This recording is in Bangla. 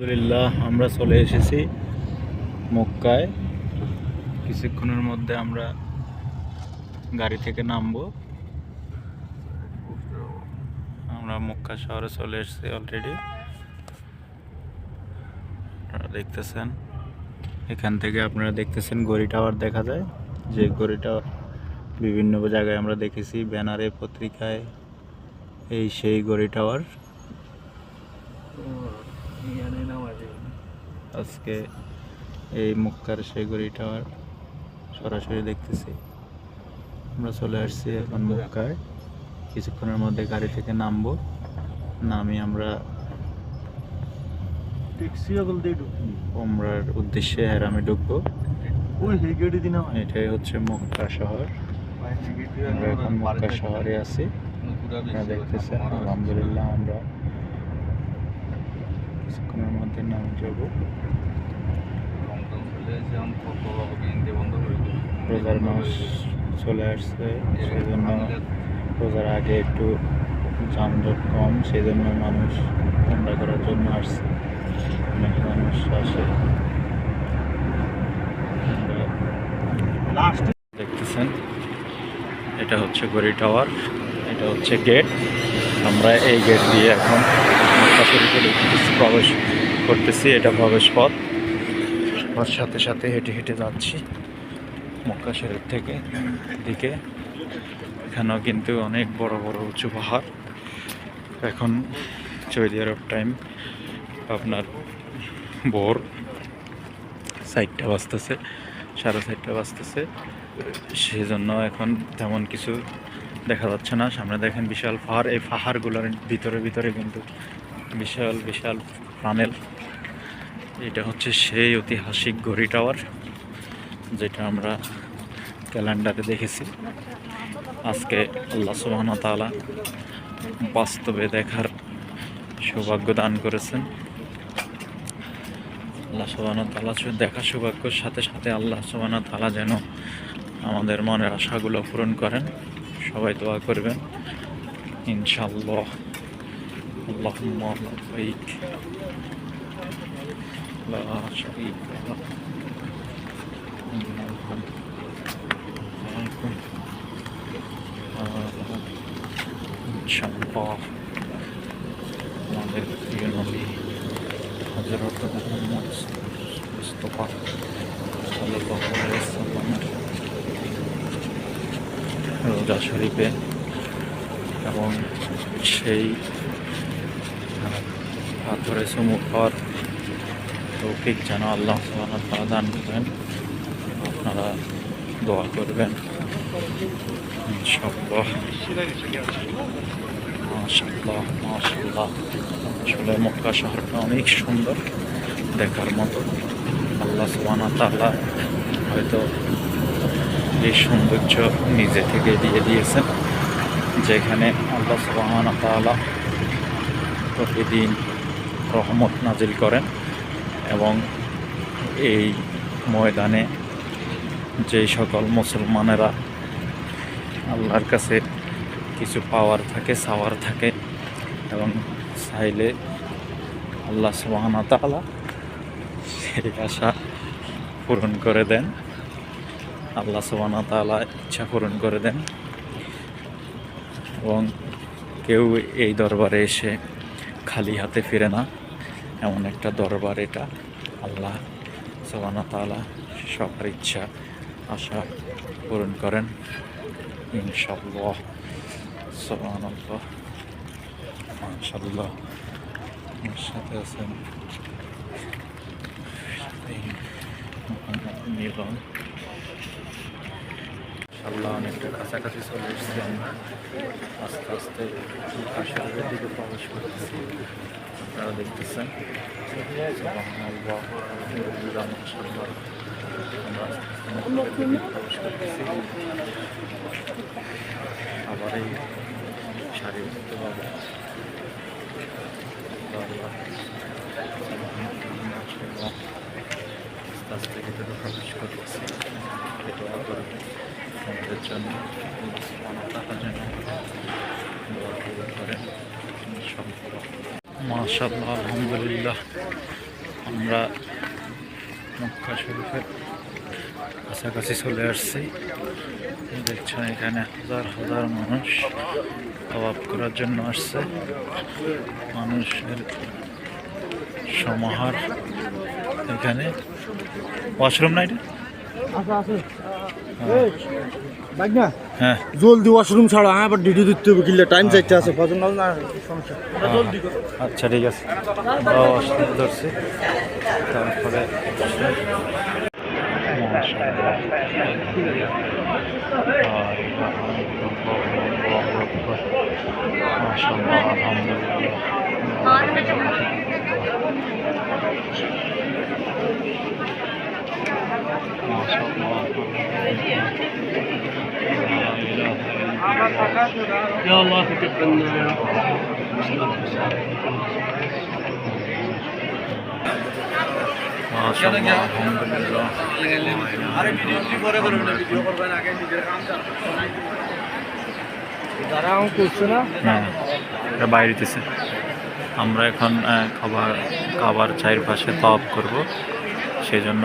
আলহামদুলিল্লাহ, আমরা চলে এসেছি মক্কায়। কিছুক্ষণের মধ্যে আমরা গাড়ি থেকে নামবো। আমরা মক্কা শহরে চলে এসেছি অলরেডি আপনারা দেখতেছেন, এখান থেকে আপনারা দেখতেছেন গড়ি টাওয়ার দেখা যায়। যে গড়ি টাওয়ার বিভিন্ন জায়গায় আমরা দেখেছি, ব্যানারে, পত্রিকায়, এই সেই গড়ি টাওয়ার। আজকে এই মুক্কার সেই গড়ি টাওয়ার সরাসরি দেখতেছি। আমরা চলে আসছি এখন মুক্কায়। কিছুক্ষণের মধ্যে গাড়ি থেকে নামবো। নামি আমরা ওমরার উদ্দেশ্যে হ্যারামে ঢুকবো। ওই দিনা এটাই হচ্ছে মক্কা শহর। আমরা এখন মক্কা শহরে আছি। আপনারা দেখতেছেন আলহামদুলিল্লাহ আমরা কিছুক্ষণের মধ্যে নামে যাব রোজার মাস চলে আসছে সেই জন্য রোজার আগে একটু যানজট কম সেই জন্য মানুষ ঠান্ডা করার জন্য আসছে। অনেক মানুষ আসে। দেখতেছেন এটা হচ্ছে গড়ি টাওয়ার এটা হচ্ছে গেট। আমরা এই গেট দিয়ে এখন প্রবেশ করতেছি, এটা প্রবেশ পথ ওর সাথে সাথে হেঁটে হেঁটে যাচ্ছি মক্কা শরীফ থেকে দিকে। এখানেও কিন্তু অনেক বড় বড় উঁচু পাহাড়। এখন সৌদি আরব টাইম, আপনার ভোর সাইডটা বাজতেছে, সাড়ে চারটা বাজতেছে। সেই জন্য এখন তেমন কিছু দেখা যাচ্ছে না। সামনে দেখেন বিশাল পাহাড়। এই পাহাড়গুলোর ভিতরে ভিতরে কিন্তু বিশাল বিশাল প্রাণেল এটা হচ্ছে সেই ঐতিহাসিক ঘড়ি টাওয়ার, যেটা আমরা ক্যালেন্ডারে দেখেছি। আজকে আল্লাহ সুবহান তাআলা বাস্তবে দেখার সৌভাগ্য দান করেছেন। আল্লাহ সুবাহ তালা দেখা সৌভাগ্যের সাথে সাথে আল্লাহ সুবাহ তালা যেন আমাদের মনের আশাগুলো পূরণ করেন। সবাই দোয়া করবেন। ইনশাল্লাহ লাব্বাইক লা শারীকা লাক ইন্নাল হামদ লাকুম ইনশাল্লাহ আমাদের প্রিয় নবী হজরত মোহাম্মদ মুস্তফা সাল্লাল্লাহু আলাইহি ওয়াসাল্লামের রোজা শরীফে এবং সেই পাথরে চুমুক হওয়ার তৌফিক যেন আল্লাহ তাআলা দান করেন। আপনারা দোয়া করবেন। ইনশাআল্লাহ। মাশাল্লাহ মাশাল্লাহ আসলে মক্কা শহরটা অনেক সুন্দর দেখার মতো। আল্লাহ সুবহানাহু ওয়া হয়তো এই সৌন্দর্য নিজে থেকে দিয়ে দিয়েছেন। যেখানে আল্লাহ ওয়া প্রতিদিন রহমত নাজিল করেন এবং এই ময়দানে যেই সকল মুসলমানেরা আল্লাহর কাছে কিছু পাওয়ার থাকে সাওয়ার থাকে এবং চাইলে আল্লাহ সুবহানাহু ওয়া তাআলা সেই আশা পূরণ করে দেন। আল্লাহ সুবহানাহু ওয়া তাআলা ইচ্ছা পূরণ করে দেন এবং কেউ এই দরবারে এসে খালি হাতে ফিরে না। এমন একটা দরবার এটা। আল্লাহ সুবহানাহু ওয়া তাআলা সবার ইচ্ছা, আশা পূরণ করেন। ইনশাআল্লাহ, সুবহানাল্লাহ, মাশাআল্লাহ। আমার সাথে আছেন এই মোহাম্মদ মিলন মাশাআল্লাহ অনেকটা কাছাকাছি চলে এসেছি আমরা আস্তে আস্তে কাশারের দিকে প্রবেশ করতেছি আপনারা দেখতেছেন সুবহানাল্লাহ আলহামদুলিল্লাহ মাশাআল্লাহ আমরা আস্তে আস্তে মক্কার দিকে প্রবেশ করতেছি আবার এই সারিবদ্ধভাবে আল্লাহ মাশাআল্লাহ আস্তে আস্তে ভিতরে প্রবেশ করতেছি দোয়া করবেন আমাদের জন্য আল্লাহ সুবহানাহু ওয়া তাআলা যেন দোয়া কবুল করেন ইনশাআল্লাহ মাশাআল্লাহ আলহামদুলিল্লাহ আমরা মক্কা শরীফের কাছাকাছি চলে আসছি দেখছেন এখানে হাজার হাজার মানুষ অভাব করার জন্য আসছে মানুষের সমাহার এখানে ওয়াশরুম না এটা হ্যাঁ। জলদি ওয়াশরুম ছাড়া হ্যাঁ আবার ডিউটি দিতে হবে কিল্লে টাইম চাইতে আছে ফজন না সমস্যা। আচ্ছা ঠিক আছে। ধরছি। তারপরে মাশাআল্লাহ। আলহামদুলিল্লাহ আমার করছে না হ্যাঁ এটা বাইরেতেছে আমরা এখন খাবার খাবার চারিপাশে তপ করব সেই জন্য